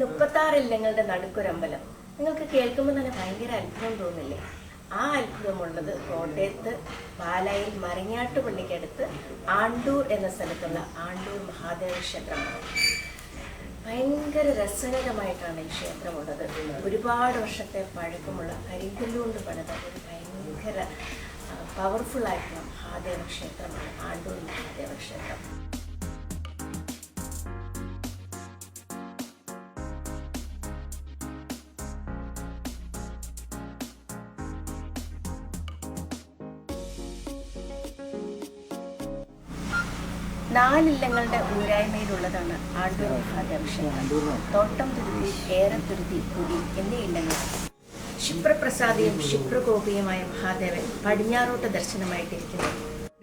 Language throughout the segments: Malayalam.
മുപ്പത്താറ് ഇല്ലങ്ങളുടെ നടുക്കൊരമ്പലം. നിങ്ങൾക്ക് കേൾക്കുമ്പോൾ തന്നെ ഭയങ്കര അത്ഭുതം തോന്നില്ലേ? ആ അത്ഭുതമുള്ളത് കോട്ടയത്ത് പാലായിൽ മരങ്ങാട്ടുപള്ളിക്കടുത്ത് ആണ്ടൂർ എന്ന സ്ഥലത്തുള്ള ആണ്ടൂർ മഹാദേവ ക്ഷേത്രമാണ്. ഭയങ്കര രസകരമായിട്ടാണ് ഈ ക്ഷേത്രമുള്ളത്. ഒരുപാട് വർഷത്തെ പഴക്കമുള്ള കരിങ്കല്ലുകൊണ്ട് പണിത ഒരു ഭയങ്കര പവർഫുൾ ആയിട്ടുള്ള മഹാദേവ ക്ഷേത്രമാണ് ആണ്ടൂർ മഹാദേവ ക്ഷേത്രം. നാലില്ലങ്ങളുടെ ഊരായ്മയിലുള്ളതാണ് ആണ്ടൂർ മഹാദേവക്ഷേത്രം തോട്ടം തുരുത്തി ഏറത്തുരുത്തി പുതി എന്നീ ഇല്ലങ്ങൾ. ക്ഷിപ്രപ്രസാദിയും ക്ഷിപ്രകോപിയുമായ മഹാദേവൻ പടിഞ്ഞാറോട്ട് ദർശനമായിട്ടിരിക്കുന്നു.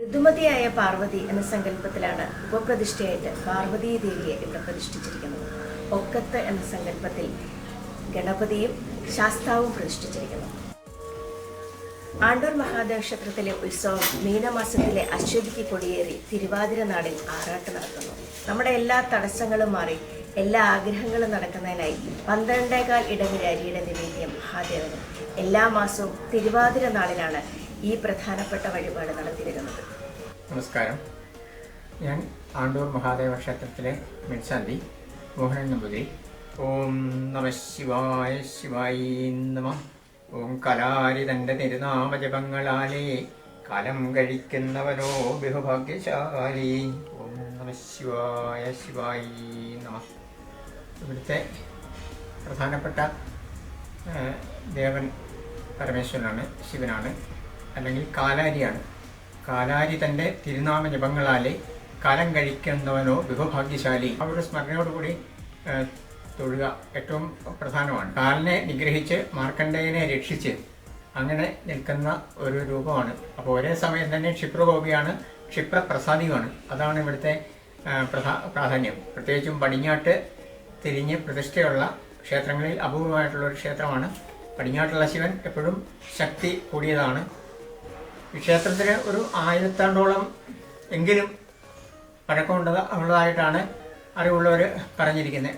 ഋതുമതിയായ പാർവതി എന്ന സങ്കല്പത്തിലാണ് ഉപപ്രതിഷ്ഠയായിട്ട് പാർവതീ ദേവിയെ ഇവിടെ പ്രതിഷ്ഠിച്ചിരിക്കുന്നത്. ഒക്കത്ത് എന്ന സങ്കല്പത്തിൽ ഗണപതിയും ശാസ്താവും പ്രതിഷ്ഠിച്ചിരിക്കുന്നു. ആണ്ടൂർ മഹാദേവ ക്ഷേത്രത്തിലെ ഉത്സവം മീനമാസത്തിലെ അശ്വതിക്ക് കൊടിയേറി തിരുവാതിര നാടിൽ ആറാട്ട് നടത്തുന്നു നമ്മുടെ എല്ലാ തടസ്സങ്ങളും മാറി എല്ലാ ആഗ്രഹങ്ങളും നടക്കുന്നതിനായി പന്ത്രണ്ടേകാൽ ഇടവിൽ അരിയുടെ നിവേദ്യം മഹാദേവന്. എല്ലാ മാസവും തിരുവാതിര നാളിലാണ് ഈ പ്രധാനപ്പെട്ട വഴിപാട് നടത്തിയിരുന്നത് നമസ്കാരം. ഞാൻ ആണ്ടൂർ മഹാദേവ ക്ഷേത്രത്തിലെ മിൻശാന്തി മോഹനൻ നമ്പൂതിരി. ഓം നമ ശിവായ ശിവായി നമ. ഓം കലാരി തന്റെ തിരുനാമജപങ്ങളാലേ കലം കഴിക്കുന്നവനോ ബഹുഭാഗ്യശാലി. ഓം നമ ശിവായ ശിവായി നമ. ഇവിടുത്തെ പ്രധാനപ്പെട്ട ദേവൻ പരമേശ്വരനാണ് ശിവനാണ് അല്ലെങ്കിൽ കാലാരിയാണ്. കാലാരി തന്റെ തിരുനാമ ജപങ്ങളാലെ കലം കഴിക്കുന്നവനോ ബഹുഭാഗ്യശാലി. അവരുടെ സ്മരണയോടുകൂടി തൊഴുക ഏറ്റവും പ്രധാനമാണ്. കാലിനെ നിഗ്രഹിച്ച് മാർക്കണ്ഡേയനെ രക്ഷിച്ച് അങ്ങനെ നിൽക്കുന്ന ഒരു രൂപമാണ്. അപ്പോൾ ഒരേ സമയം തന്നെ ക്ഷിപ്രകോപിയാണ് ക്ഷിപ്രപ്രസാദിയുമാണ്. അതാണ് ഇവിടുത്തെ പ്രധാ പ്രാധാന്യം. പ്രത്യേകിച്ചും പടിഞ്ഞാട്ട് തിരിഞ്ഞ് പ്രതിഷ്ഠയുള്ള ക്ഷേത്രങ്ങളിൽ അപൂർവമായിട്ടുള്ള ഒരു ക്ഷേത്രമാണ്. പടിഞ്ഞാട്ടുള്ള ശിവൻ എപ്പോഴും ശക്തി കൂടിയതാണ്. ഈ ക്ഷേത്രത്തിന് ഒരു ആയിരത്താണ്ടോളം എങ്കിലും പഴക്കമുണ്ടത് ഉള്ളതായിട്ടാണ് അറിവുള്ളവർ പറഞ്ഞിരിക്കുന്നത്.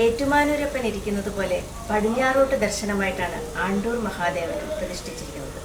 ഏറ്റുമാനൂരപ്പൻ ഇരിക്കുന്നത് പോലെ പടിഞ്ഞാറോട്ട് ദർശനമായിട്ടാണ് ആണ്ടൂർ മഹാദേവൻ പ്രതിഷ്ഠിച്ചിരിക്കുന്നത്.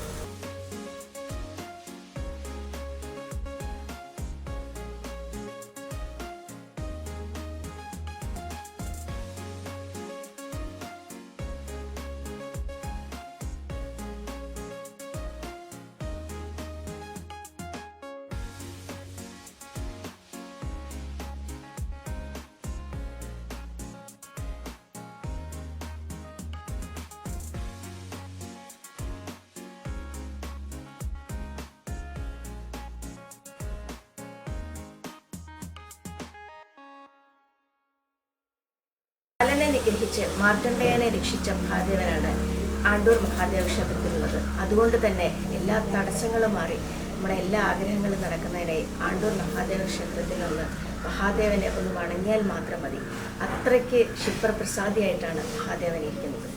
കാലനെ നിഗ്രഹിച്ച് മാർക്കണ്ഡേയനെ രക്ഷിച്ച മഹാദേവനാണ് ആണ്ടൂർ മഹാദേവ ക്ഷേത്രത്തിലുള്ളത്. അതുകൊണ്ട് തന്നെ എല്ലാ തടസ്സങ്ങളും മാറി നമ്മുടെ എല്ലാ ആഗ്രഹങ്ങളും നടക്കുന്നതിനായി ആണ്ടൂർ മഹാദേവ ക്ഷേത്രത്തിൽ നിന്ന് മഹാദേവനെ ഒന്ന് വണങ്ങിയാൽ മാത്രം മതി. അത്രയ്ക്ക് ക്ഷിപ്രപ്രസാദിയായിട്ടാണ് മഹാദേവൻ ഇരിക്കുന്നത്.